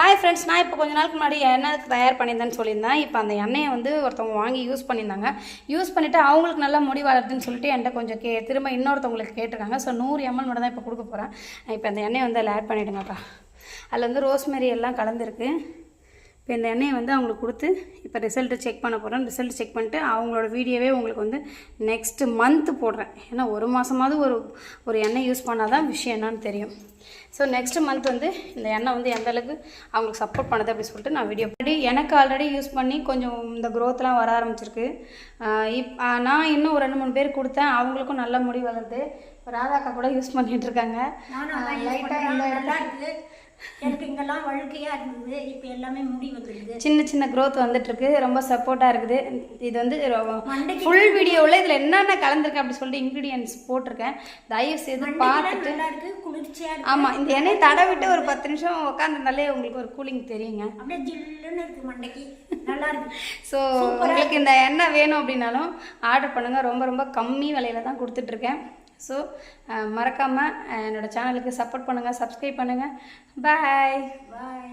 Hi friends நான் இப்போ கொஞ்ச நாளுக்கு முன்னாடி எண்ணெய் தயார் பண்ணியிருந்தேன்னு சொல்லியிருந்தேன். இப்போ அந்த எண்ணெயை வந்து ஒருத்தவங்க வாங்கி யூஸ் பண்ணியிருந்தாங்க. யூஸ் பண்ணிவிட்டு அவங்களுக்கு நல்லா முடி வளருதுன்னு சொல்லிட்டு என்கிட்ட கொஞ்சம் கே திரும்ப இன்னொருத்தவங்களுக்கு கேட்டிருக்காங்க. ஸோ நூறு எம்எல் மட்டும் தான் இப்போ கொடுக்க போகிறேன் இப்போ அந்த எண்ணெயை வந்து அதில் ஆட் பண்ணிவிடுங்கப்பா அதில் வந்து ரோஸ்மெரி எல்லாம் கலந்துருக்கு. இப்போ இந்த எண்ணெயை வந்து அவங்களுக்கு கொடுத்து இப்போ ரிசல்ட்டு செக் பண்ண போகிறேன் ரிசல்ட் செக் பண்ணிட்டு அவங்களோட வீடியோவே உங்களுக்கு வந்து நெக்ஸ்ட் மந்த்து போடுறேன். ஏன்னா ஒரு மாதமாவது ஒரு ஒரு எண்ணெய் யூஸ் பண்ணால் தான் விஷயம் என்னன்னு தெரியும். ஸோ நெக்ஸ்ட் மந்த் வந்து இந்த எண்ணெய் வந்து எந்த அளவுக்கு அவங்களுக்கு சப்போர்ட் பண்ணுது அப்படி சொல்லிட்டு நான் வீடியோ ஆல்ரெடி எனக்கு ஆல்ரெடி யூஸ் பண்ணி கொஞ்சம் இந்த க்ரோத்லாம் வர ஆரம்பிச்சிருக்கு. இப் நான் இன்னும் ஒரு ரெண்டு மூணு பேர் கொடுத்தேன். அவங்களுக்கும் நல்ல முடி வளருது. ராதாக்கா கூட யூஸ் யூஸ் லைட்டாக இந்த. இருக்குது எனக்கு இங்கெல்லாம் வழுக்கையா இருந்தது. இப்போ எல்லாமே முடி வந்துருக்குது. சின்ன சின்ன growth வந்துட்டு இருக்கு ரொம்ப சப்போர்ட்டாக இருக்குது. இது வந்து ஃபுல் வீடியோவில் இதில் என்னென்ன கலந்துருக்கு அப்படி சொல்லிட்டு இன்க்ரீடியன்ஸ் போட்டிருக்கேன். தயவு செய்து பார்த்துட்டு நல்லா இருக்கு. குளிர்ச்சியா இருக்கு. ஆமாம் இந்த எண்ணெய் தடவிட்டு ஒரு பத்து நிமிஷம் உட்காந்துருந்தாலே உங்களுக்கு ஒரு கூலிங் தெரியுங்க. அப்படியே ஜில்லுன்னு இருக்கு மண்டைக்கு. நல்லா இருக்கு. ஸோ உங்களுக்கு இந்த எண்ணெய் வேணும் அப்படின்னாலும் ஆர்டர் பண்ணுங்கள் ரொம்ப ரொம்ப கம்மி விலையில தான் கொடுத்துட்ருக்கேன் ஸோ மறக்காமல் என்னோடய சேனலுக்கு சப்போர்ட் பண்ணுங்கள் சப்ஸ்கிரைப் பண்ணுங்கள் பாய் பாய்